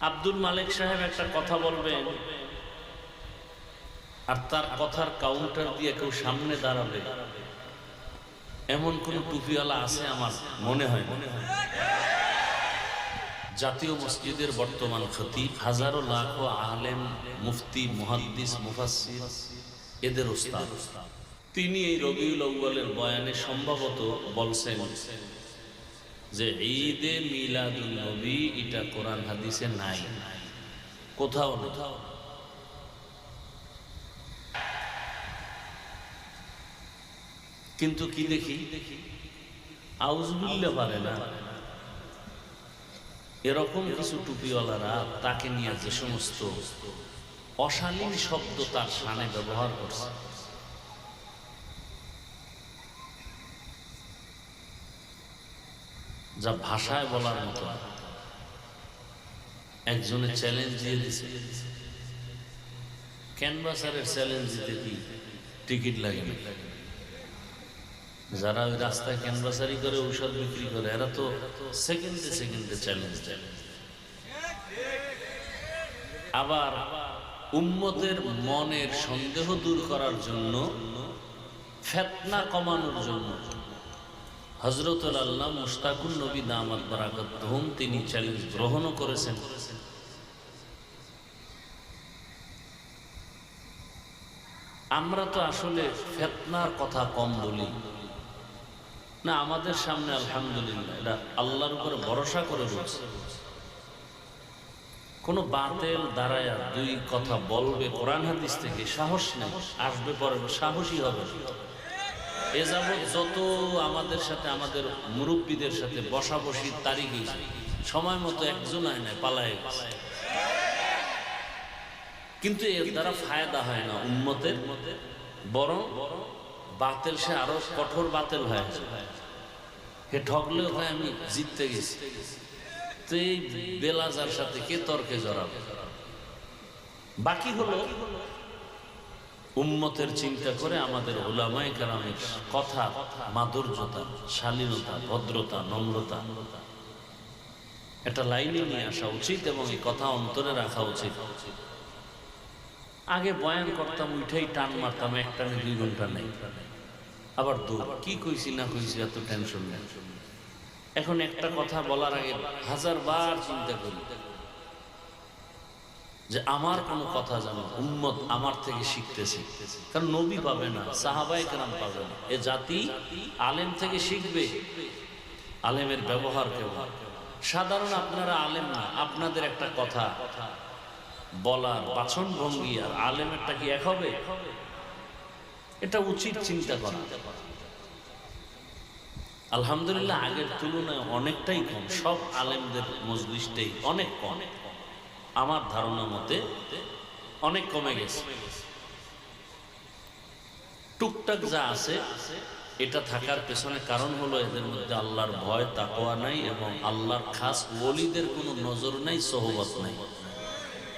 আব্দুল মালিক সাহেব একটা কথা বলবেন। আর তার কথার কাউন্টার দিয়ে কেউ সামনে দাঁড়াবে। এমন কোন টুপিওয়ালা আছে আমার মনে হয় মনে হয় জাতীয় মসজিদের বর্তমান খতিব, হাজারো লাখো আলেম, মুফতি, মুহাদ্দিস, মুফাসসির, এদের ওস্তাদ। তিনি এই রবিউল আউ্বালের বয়ানে সম্ভবত বলছেন যে ঈদে মিলাদুল নবী, এটা কোরআন হাদিসে নাই। কোথাও কোথাও কিন্তু কি দেখি? আউজবিল্লা পারে না। এরকম কিছু টুপিওয়ালারা তাকে নিয়ে যে সমস্ত অশালীন শব্দ তার সানে ব্যবহার করছে। যা ভাষায় বলার মতো। না। একজনের চ্যালেঞ্জ দিয়ে দিছে। ক্যানভাসারের চ্যালেঞ্জ দিতে কি টিকিট লাগে যারা ওই রাস্তায় ক্যানভাসারি করে, ঔষধ বিক্রি করে, এরা তো সেকেন্ডে সেকেন্ডে চ্যালেঞ্জ দেয়। আবার উম্মতের মনের সন্দেহ দূর করার জন্য, ফেতনা কমানোর জন্য হজরতুল আল্লাহ মুস্তাকুল নবী দামাত বারাকাত তিনি চ্যালেঞ্জ গ্রহণও করেছেন। আমরা তো আসলে ফেতনার কথা কম বলি। না, আমাদের সামনে আলহামদুলিল্লাহ, এটা আল্লাহর উপরে ভরসা করে বলছে। কোন বাতেল দাঁড়ায় দুই কথা বলবে, কোরআন হাদিস থেকে সাহস নেই, আসবে পরে সাহসী হবে। এ যাবৎ যত আমাদের সাথে, আমাদের মুরব্বীদের সাথে বসাবসি তারিখ সময় মতো একজন আয় না পালায়। কিন্তু এর দ্বারা ফায়দা হয় না উন্মতের বরং বাতেল সে আরও কঠোর বাতেল হয় হে ঠকলেও হয় আমি জিততে গেছি। তো এই বেলাজার সাথে কে তর্কে জড়াবে? বাকি হলো উম্মতের চিন্তা করে আমাদের ওলামাই কারামের কথা মাধুর্যতা, শালীনতা, ভদ্রতা, নম্রতা। একটা লাইনে নিয়ে আসা উচিত এবং এই কথা অন্তরে রাখা উচিত। আগে বয়ান করতাম, উঠেই টান মারতাম এক টানে দুই ঘণ্টা নেই। আবার দু কি কইছি না কইছি এত টেনশন নেই। এখন একটা কথা বলার আগে হাজার বার চিন্তা করি। যে আমার কোনো কথা যেন উম্মত আমার থেকে শিখতেছে। কারণ নবী পাবে না সাহাবাই কেরাম পাবে না। এ জাতি আলেম থেকে শিখবে। আলেমের ব্যবহার কেমন? সাধারণ আপনারা আলেম না, আপনাদের একটা কথা। বলার বাচন ভঙ্গি আর আলেমেরটা কি এক হবে? এটা উচিত চিন্তা করা। আলহামদুলিল্লাহ আগের তুলনায় অনেকটাই কম, সব আলেমদের মজলিসটাই অনেক কম। আমার ধারণা মতে অনেক কমে গেছে। টুকটাক যা আছে এটা থাকার পেছনে কারণ হলো এদের মধ্যে আল্লাহর ভয় তাকোয়া নাই এবং আল্লাহর খাস বলিদের কোনো নজর নাই। সহবত নাই।